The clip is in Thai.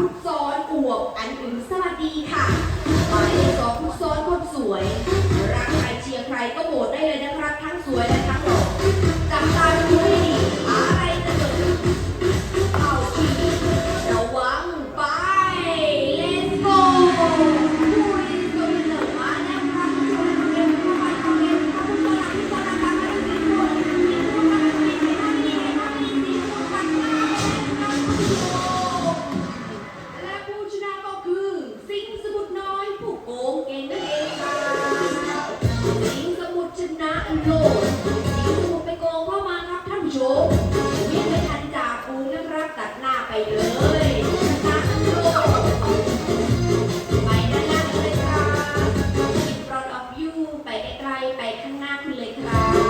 คุณซ้อนอว ไปไกลๆไปข้างหน้าคุณเลยครับ